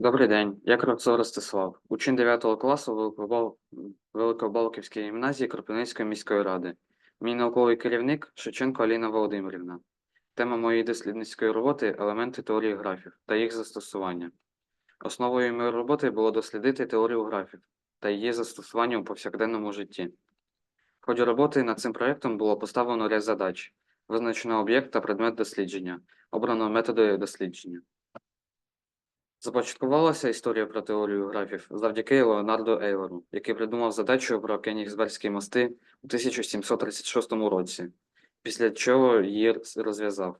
Добрий день, я Кравцов Ростислав, учень 9 класу Великобал... Великобалківської гімназії Кропивницької міської ради. Мій науковий керівник Шевченко Аліна Володимирівна. Тема моєї дослідницької роботи елементи теорії графів та їх застосування. Основою моєї роботи було дослідити теорію графів та її застосування у повсякденному житті. В ході роботи над цим проєктом було поставлено ряд задач, визначено об'єкт та предмет дослідження, обрано методи дослідження. Започаткувалася історія про теорію графів завдяки Леонардо Ейлеру, який придумав задачу про Кенігсберзькі мости у 1736 році, після чого її розв'язав.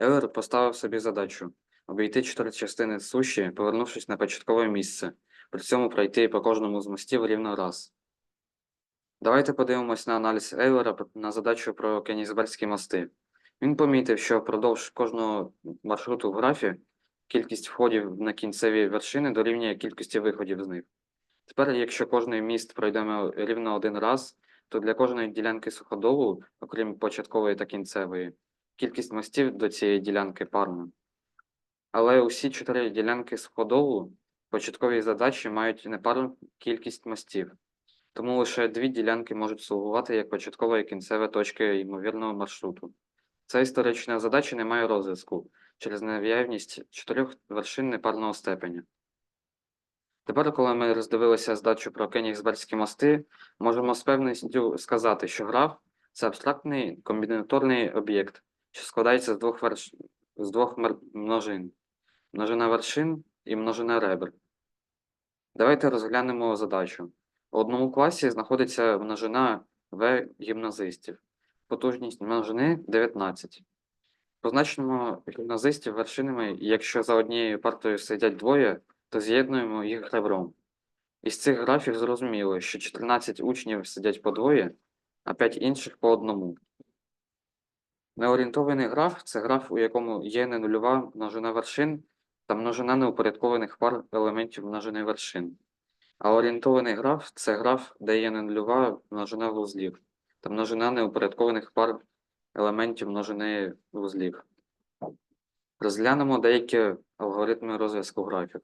Ейлер поставив собі задачу обійти чотири частини суші, повернувшись на початкове місце, при цьому пройти по кожному з мостів рівно раз. Давайте подивимось на аналіз Ейлера на задачу про Кенігсберзькі мости. Він помітив, що впродовж кожного маршруту в графі кількість входів на кінцеві вершини дорівнює кількості виходів з них. Тепер, якщо кожний міст пройдемо рівно один раз, то для кожної ділянки суходолу, окрім початкової та кінцевої, кількість мостів до цієї ділянки парна. Але усі чотири ділянки суходолу початкові задачі мають непарну кількість мостів, тому лише дві ділянки можуть слугувати як початкова і кінцева точки ймовірного маршруту. Ця історична задача не має розв'язку через наявність чотирьох вершин непарного степеня. Тепер, коли ми роздивилися здачу про Кенігсберзькі мости, можемо з певністю сказати, що граф це абстрактний комбінаторний об'єкт, що складається з двох, верш... з двох множин: множина вершин і множина ребер. Давайте розглянемо задачу. У одному класі знаходиться множина В гімназистів. Потужність множини 19. Позначимо гімназистів вершинами, і якщо за однією партою сидять двоє, то з'єднуємо їх ребром. Із цих графів зрозуміло, що 14 учнів сидять по двоє, а 5 інших по одному. Неорієнтований граф це граф, у якому є не нульова множина вершин та множина неупорядкованих пар елементів множини вершин. А орієнтований граф це граф, де є не нульова множина вузлів та множина неупорядкованих пар елементів множини вузлів. Розглянемо деякі алгоритми розв'язку графів.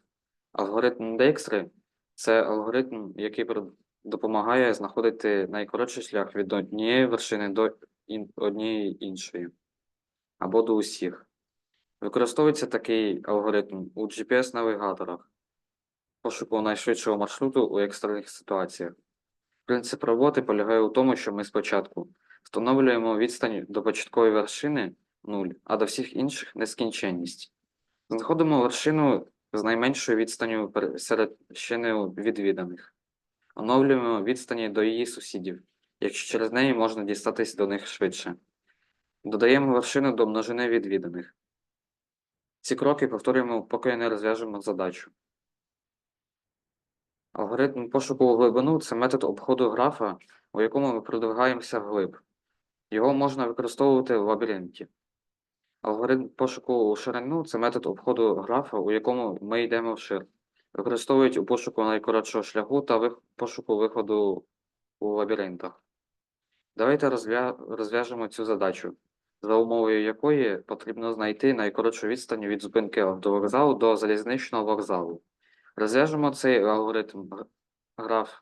Алгоритм Дейкстри – це алгоритм, який допомагає знаходити найкоротший шлях від однієї вершини до однієї іншої, або до усіх. Використовується такий алгоритм у GPS-навігаторах, пошуку найшвидшого маршруту у екстрених ситуаціях. Принцип роботи полягає у тому, що ми спочатку встановлюємо відстань до початкової вершини 0, а до всіх інших нескінченність. Знаходимо вершину з найменшою відстанню серед вершини відвіданих. Оновлюємо відстані до її сусідів, якщо через неї можна дістатись до них швидше. Додаємо вершину до множини відвіданих. Ці кроки повторюємо, поки не розв'яжемо задачу. Алгоритм пошуку у глибину це метод обходу графа, у якому ми продвигаємося вглиб. Його можна використовувати в лабіринті. Алгоритм пошуку у ширину це метод обходу графа, у якому ми йдемо вшир. Використовують у пошуку найкоротшого шляху та пошуку виходу у лабіринтах. Давайте розв'я- розв'яжемо цю задачу, за умовою якої потрібно знайти найкоротшу відстань від зупинки автовокзалу до залізничного вокзалу. Розв'яжемо цей алгоритм граф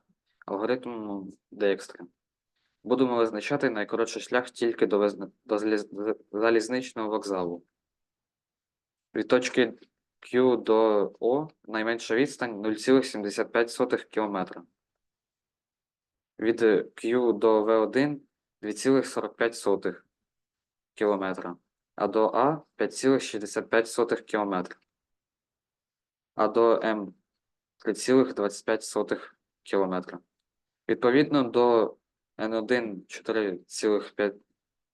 алгоритму Дейкстра. Будемо визначати найкоротший шлях тільки до, визна- до залізничного вокзалу. Від точки Q до O найменша відстань 0,75 км. Від е, Q до V1 2,45 км, а до А 5,65 км, а до М 3,25 км. Відповідно до N1 4,5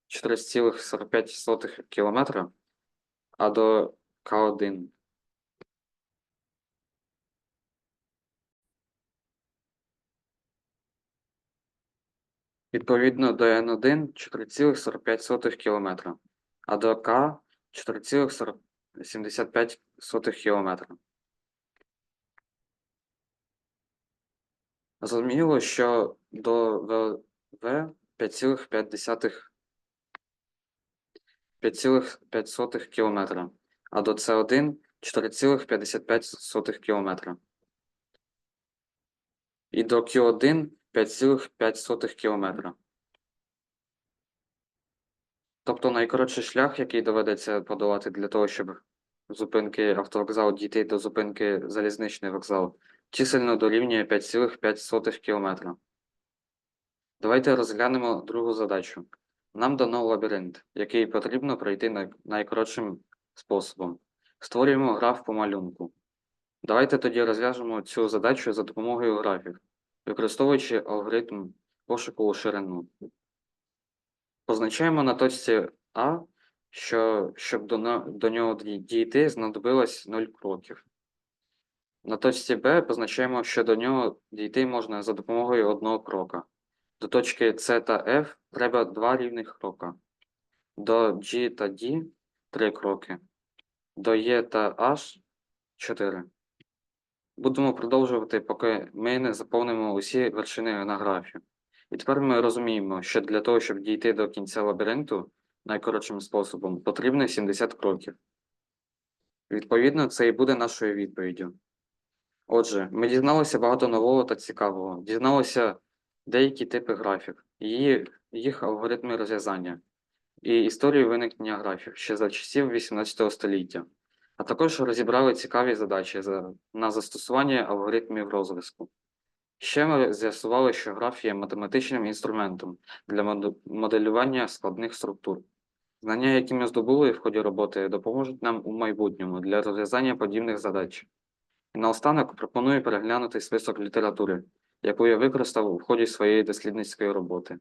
4,45 км, а до К1 Відповідно до N1 4,45 км, а до К 4,75 км. Зрозуміло, що до ВВ 5,5 5,5 км, а до С1 4,55 км. І до Q1 5,5 км. Тобто найкоротший шлях, який доведеться подолати для того, щоб зупинки автовокзалу дійти до зупинки залізничний вокзал, чисельно дорівнює 5,5 км. Давайте розглянемо другу задачу. Нам дано лабіринт, який потрібно пройти найкоротшим способом. Створюємо граф по малюнку. Давайте тоді розв'яжемо цю задачу за допомогою графів, використовуючи алгоритм пошуку у ширину. Позначаємо на точці А, що щоб до, до нього дійти, знадобилось 0 кроків. На точці Б позначаємо, що до нього дійти можна за допомогою одного крока. До точки С та F треба два рівних крока. До G та D три кроки. До E та H чотири. Будемо продовжувати, поки ми не заповнимо усі вершини на графі. І тепер ми розуміємо, що для того, щоб дійти до кінця лабіринту найкоротшим способом, потрібно 70 кроків. Відповідно, це і буде нашою відповіддю. Отже, ми дізналися багато нового та цікавого, дізналися деякі типи графів, їх алгоритми розв'язання і історію виникнення графів ще за часів 18 століття, а також розібрали цікаві задачі за, на застосування алгоритмів розв'язку. Ще ми з'ясували, що граф є математичним інструментом для моделювання складних структур. Знання, які ми здобули в ході роботи, допоможуть нам у майбутньому для розв'язання подібних задач. І наостанок пропоную переглянути список літератури, яку я використав у ході своєї дослідницької роботи.